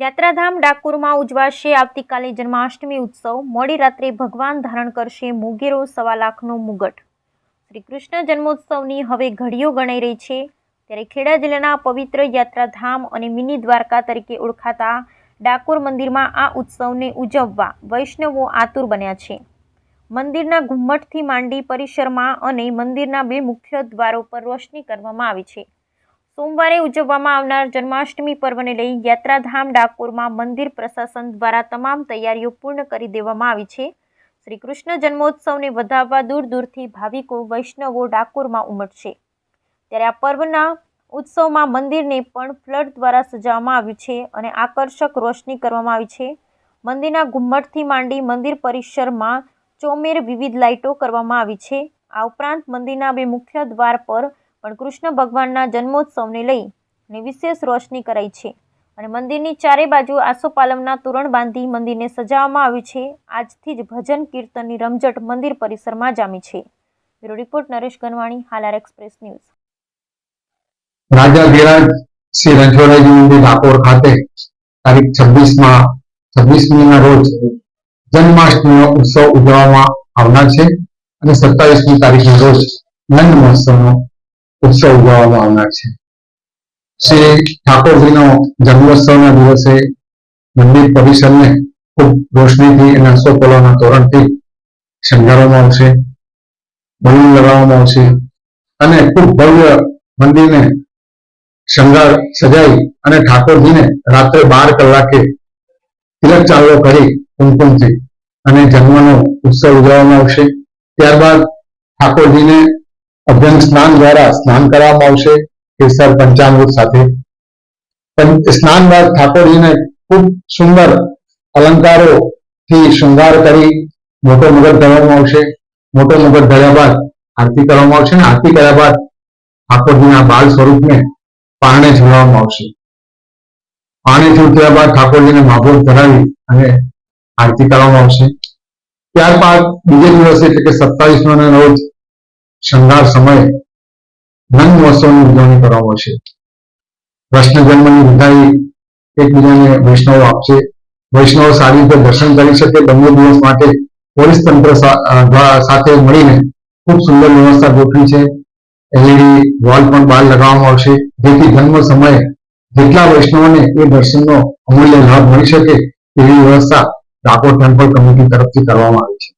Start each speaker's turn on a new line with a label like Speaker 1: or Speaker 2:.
Speaker 1: યાત્રાધામ ડાકોરમાં ઉજવાશે આવતીકાલે જન્માષ્ટમી ઉત્સવ. મોડી રાત્રે ભગવાન ધારણ કરશે મોગેરો સવા લાખનો મુગટ. શ્રી કૃષ્ણ જન્મોત્સવની હવે ઘડીઓ ગણાઈ રહી છે. ત્યારે ખેડા જિલ્લાના પવિત્ર યાત્રાધામ અને મિની દ્વારકા તરીકે ઓળખાતા ડાકોર મંદિરમાં આ ઉત્સવને ઉજવવા વૈષ્ણવો આતુર બન્યા છે. મંદિરના ઘુમ્મટથી માંડી પરિસરમાં અને મંદિરના બે મુખ્ય દ્વારો પર રોશની કરવામાં આવી છે. સોમવારે ઉજવવામાં આવનાર જન્માષ્ટમી પર્વને લઈ યાત્રાધામ ડાકોરમાં મંદિર પ્રશાસન દ્વારા તમામ તૈયારીઓ પૂર્ણ કરી દેવામાં આવી છે. શ્રી કૃષ્ણ જન્મોત્સવને વધાવવા દૂર દૂરથી ભાવિકો વૈષ્ણવો ડાકોરમાં ઉમટશે. ત્યારે આ પર્વના ઉત્સવમાં મંદિરને પણ ફ્લડ દ્વારા સજાવવામાં આવ્યું છે અને આકર્ષક રોશની કરવામાં આવી છે. મંદિરના ઘુમ્મટથી માંડી મંદિર પરિસરમાં ચોમેર વિવિધ લાઇટો કરવામાં આવી છે. આ ઉપરાંત મંદિરના બે મુખ્ય દ્વાર પર પણ કૃષ્ણ ભગવાનના જન્મોત્સવને લઈ અને વિશેષ રોશની કરાઈ છે. અને મંદિરની ચારે બાજુ આસોપાલમના તોરણ બાંધી મંદિરને સજાવવામાં આવ્યું છે. આજથી જ ભજન કીર્તનની રમઝટ મંદિર પરિસરમાં જામી છે. Bureau report, Naresh Ganwani, Halar express news.
Speaker 2: Raja Dhiraj Shri મંદિર ડાકોર ખાતે તારીખ છવ્વીસમાં છવ્વીસમી રોજ જન્માષ્ટમીનો ઉત્સવ ઉજવવામાં આવનાર છે અને સત્તાવીસમી તારીખના રોજ નંદ મહોત્સવનો ઉત્સવ ઉજવવામાં આવનાર છે. શ્રી ઠાકોરજીનો જન્મોત્સવના દિવસે મંદિર પરિસરને ખૂબ રોશનીથી અને અશોકોલાના તોરણથી શણગારવામાં આવશે, બલૂન લગાવવામાં આવશે અને ખૂબ ભવ્ય મંદિરને શણગાર સજાઈ અને ઠાકોરજીને રાત્રે બાર કલાકે તિલક ચાલો કરી કુમકુમથી અને જન્મનો ઉત્સવ ઉજવવામાં આવશે. ત્યારબાદ ઠાકોરજીને અભ્યંગ સ્નાન દ્વારા સ્નાન કરવામાં આવશે કેસર પંચામૃત સાથે. પણ સ્નાન બાદ ઠાકોરજીને ખૂબ સુંદર અલંકારો થી શૃંગાર કરી મોટો મુગટ ધરવામાં આવશે. મોટો મુગટ ધર્યા બાદ આરતી કરવામાં આવશે અને આરતી કર્યા બાદ ઠાકોરજીના બાળ સ્વરૂપને પારણે જોડવામાં આવશે. પાણી ઝૂલત્યા બાદ ઠાકોરજીને માભૂત ધરાવી અને આરતી કરવામાં આવશે. ત્યારબાદ બીજે દિવસે એટલે કે સત્તાવીસમાં રોજ શણગાર સમયે નંદ મહોત્સવની ઉજવણી કરવામાં આવશે કૃષ્ણ જન્મની વિદાય એકબીજાને વૈષ્ણવ આપશે. વૈષ્ણવ સારી રીતે દર્શન કરી શકે બંને દિવસ માટે પોલીસ તંત્ર સાથે મળીને ખૂબ સુંદર વ્યવસ્થા ગોઠવી છે. એલઈડી વોલ પણ બહાર લગાવવામાં આવશે. જેથી જન્મ સમયે જેટલા વૈષ્ણવોને એ દર્શનનો અમૂલ્ય લાભ મળી શકે એવી વ્યવસ્થા ડાકોર ટેમ્પલ કમિટી તરફથી કરવામાં આવી છે.